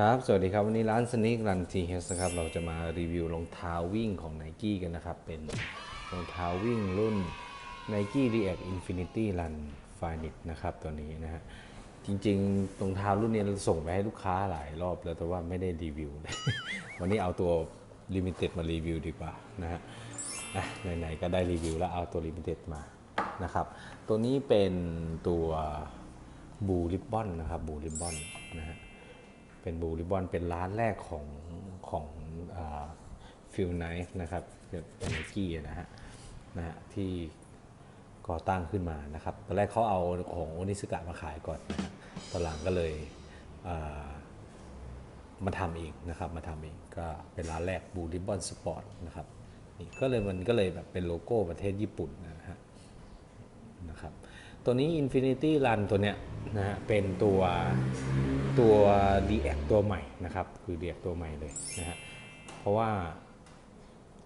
ครับ สวัสดีครับ วันนี้ร้าน Sneak Run TH นะครับ เราจะมารีวิวรองเท้าวิ่งของ Nike กันนะครับ เป็นรองเท้าวิ่งรุ่น Nike React Infinity Run f i n i t นะครับ ตัวนี้นะฮะ จริงๆรองเท้ารุ่นนี้เราส่งไปให้ลูกค้าหลายรอบแล้วแต่ว่าไม่ได้รีวิว วันนี้เอาตัว Limited มารีวิวดีกว่านะฮะอะไหนๆก็ได้รีวิวแล้วเอาตัว Limited มานะครับ ตัวนี้เป็นตัวบูริบบอนนะครับบูริบบอนนะฮะ เป็นบูริบอนเป็นร้านแรกของของฟิลไนฟ์นะครับเป็นไนกี้นะฮะนะฮะที่ก่อตั้งขึ้นมานะครับตอนแรกเขาเอาของโอนิสกะมาขายก่อนนะฮะตอนหลังก็เลยมาทำเองนะครับมาทำเองก็เป็นร้านแรกบูริบอนสปอร์ตนะครับนี่ก็เลยมันก็เลยแบบเป็นโลโก้ประเทศญี่ปุ่นนะฮะนะครับ ตัวนี้ Infinity Run ตัวเนี้ยนะฮะเป็นตัวตัว DX ตัวใหม่นะครับคือ DX ตัวใหม่เลยนะฮะเพราะว่า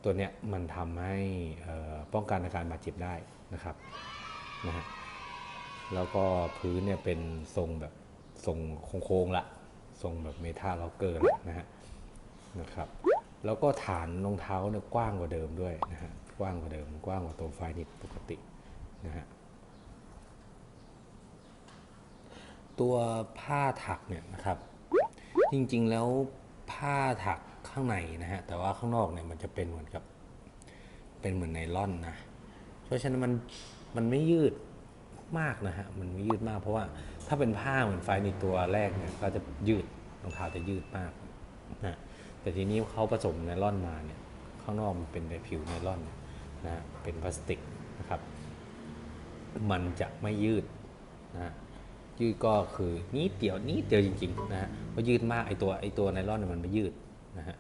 ตัวเนี้ยมันทำให้ป้องกันอาการบาดเจ็บได้นะครับนะฮะแล้วก็พื้นเนี่ยเป็นทรงแบบทรงโค้งๆละทรงแบบเมทัลล็อกเกอร์ละนะฮะนะครับแล้วก็ฐานรองเท้าเนี่ยกว้างกว่าเดิมด้วยนะฮะกว้างกว่าเดิมกว้างกว่าตัวไฟนิตปกตินะฮะ ตัวผ้าถักเนี่ยนะครับ จริงๆแล้วผ้าถักข้างในนะฮะแต่ว่าข้างนอกเนี่ยมันจะเป็นเหมือนกับเป็นเหมือนไนล่อนนะเพราะฉะนั้นมันมันไม่ยืดมากนะฮะมันไม่ยืดมากเพราะว่าถ้าเป็นผ้าเหมือนไฟในตัวแรกเนี่ยก็จะยืดรองเท้าจะยืดมากนะแต่ทีนี้เขาผสมไนล่อนมาเนี่ยข้างนอกมันเป็นแบบผิวไนล่อนนะเป็นพลาสติกนะครับ มันจะไม่ยืดนะ ยืดก็คือนิดเดียวนิดเดียวจริงๆนะฮะเพราะยืดมากไอตัวไอตัวไนลอนเนี่ยมันไม่ยืดนะฮะ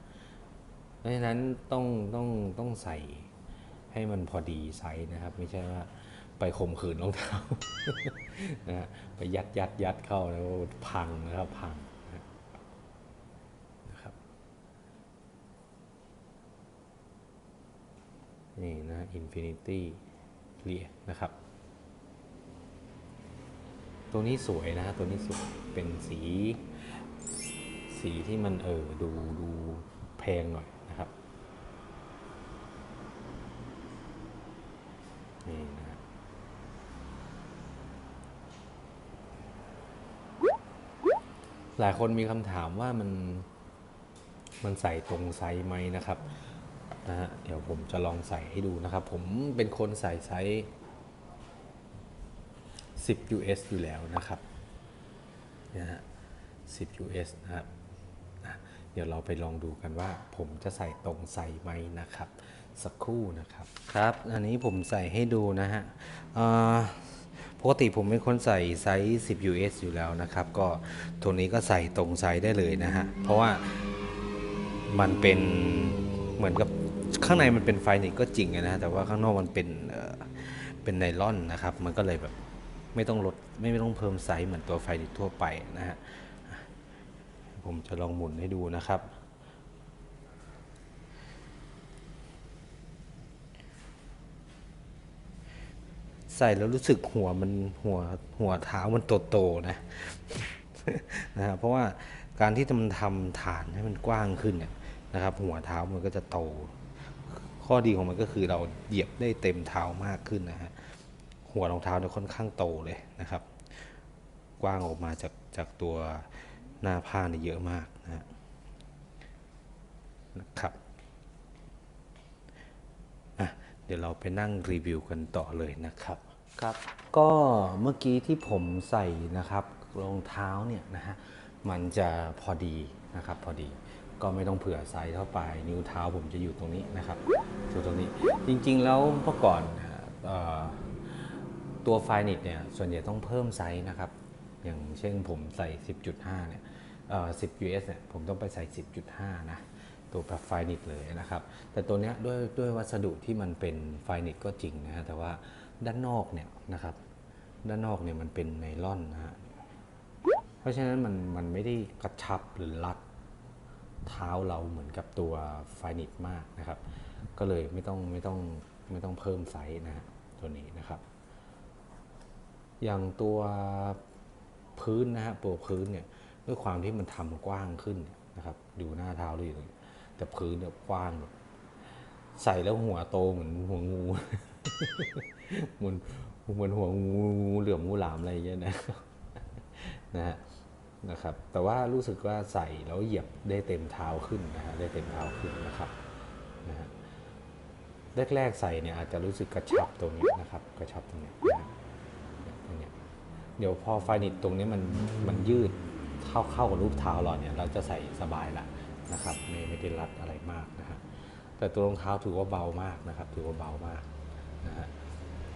เพราะฉะนั้นต้องต้องต้องใส่ให้มันพอดีไซส์นะครับ ไม่ใช่ว่าไปข่มขืนรองเท้านะฮะไปยัดยัดยัดเข้าแล้วพังนะครับพังนะครับนี่นะ Infinity เรียนะครับ ตัวนี้สวยนะตัวนี้สวยเป็นสี สีที่มันเออดูดูแพงหน่อยนะครับนี่นะหลายคนมีคำถามว่ามันมันใส่ตรงไซส์ไหมนะครับนะฮะเดี๋ยวผมจะลองใส่ให้ดูนะครับ ผมเป็นคนใส่ไซส์ 10 US อยู่แล้วนะครับนะฮะ10 US นะครับอะเดี๋ยวเราไปลองดูกันว่า ผมจะใส่ตรงใส่ไหมนะครับ สักครู่นะครับครับ อันนี้ผมใส่ให้ดูนะฮะปกติผมเป็นคนใส่ไซส์ 10 US อยู่แล้วนะครับ ก็ตัวนี้ก็ใส่ตรงไซส์ได้เลยนะฮะ เพราะว่ามันเป็นเหมือนกับข้างในมันเป็นไฟนิกก็จริงนะ แต่ว่าข้างนอกมันเป็นเอ่อเป็นไนล่อนนะครับ มันก็เลยแบบ ไม่ต้องลดไม่ต้องเพิ่มไซส์เหมือนตัวไฟดิทั่วไปนะฮะผมจะลองหมุนให้ดูนะครับใส่แล้วรู้สึกหัวมันหัวหัวเท้ามันโตๆนะนะฮะเพราะว่าการที่มันทำฐานให้มันกว้างขึ้นเนี่ยนะครับ หัวเท้ามันก็จะโต ข้อดีของมันก็คือเราเหยียบได้เต็มเท้ามากขึ้นนะฮะ หัวรองเท้าเนี่ยค่อนข้างโตเลยนะครับ กว้างออกมาจากจากตัวหน้าผ้าเนี่ยเยอะมากนะนะครับอะเดี๋ยวเราไปนั่งรีวิวกันต่อเลยนะครับครับ ก็เมื่อกี้ที่ผมใส่นะครับรองเท้าเนี่ยนะฮะมันจะพอดีนะครับพอดีก็ไม่ต้องเผื่อไซส์เข้าไป นิ้วเท้าผมจะอยู่ตรงนี้นะครับอยู่ตรงนี้จริงๆแล้วเมื่อก่อนอ ตัวไฟนิตเนี่ยส่วนใหญ่ต้องเพิ่มไซส์นะครับ อย่างเช่นผมใส่ 10.5 เนี่ยเอ่อ10 US เนี่ยผมต้องไปใส่ 10.5 นะตัวแบบไฟนิตเลยนะครับ แต่ตัวเนี้ยด้วยด้วยวัสดุที่มันเป็นไฟนิตก็จริงนะฮะแต่ว่าด้านนอกเนี่ยนะครับ ด้านนอกเนี่ยมันเป็นไนล่อนนะฮะเพราะฉะนั้นมันมันไม่ได้กระชับหรือรัดเท้าเราเหมือนกับตัวไฟนิตมากนะครับ ก็เลยไม่ต้องไม่ต้องไม่ต้องเพิ่มไซส์นะฮะตัวนี้นะครับ อย่างตัวพื้นนะฮะตัวพื้นเนี่ยด้วยความที่มันทำกว้างขึ้นนะครับดูหน้าเท้าดูอยู่ตรงนี้แต่พื้นเนี่ยกว้างแบบใส่แล้วหัวโตเหมือนหัวงูเหมือนเหมือนหัวงูงูเหลือมงูหลามอะไรอย่างเงี้ยนะนะฮะนะครับ แต่ว่ารู้สึกว่าใส่แล้วเหยียบได้เต็มเท้าขึ้นนะฮะได้เต็มเท้าขึ้นนะครับนะฮะแรกๆใส่เนี่ยอาจจะรู้สึกกระชับตรงนี้นะครับ กระชับตรงนี้นะฮะเนี่ยตรงเนี้ย เดี๋ยวพอไฟนิตตรงนี้มันมันยืดเข้าเข้ากับรูปเท้าเราเนี่ยเราจะใส่สบายละนะครับไม่ไม่ได้รัดอะไรมากนะฮะแต่ตัวรองเท้าถือว่าเบามากนะครับ ถือว่าเบามากนะฮะ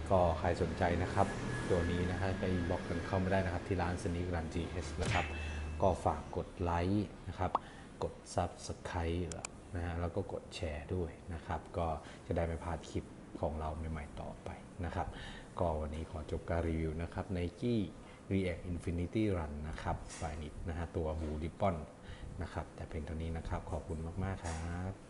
ก็ใครสนใจนะครับ ตัวนี้นะฮะไปบอกกันเข้ามาได้นะครับ ที่ร้านสนิกรัน GS นะครับ ก็ฝากกดไลค์นะครับ กด Subscribe นะฮะแล้วก็กดแชร์ด้วยนะครับ ก็จะได้ไม่พลาดคลิปของเราใหม่ ๆ ต่อไปนะครับ ก็วันนี้ขอจบการรีวิวนะครับ Nike React Infinity Run นะครับไฟนิดนะฮะตัวบูดิปอนนะครับ แต่เพียงเท่านี้นะครับ ขอบคุณมาก ๆ ครับ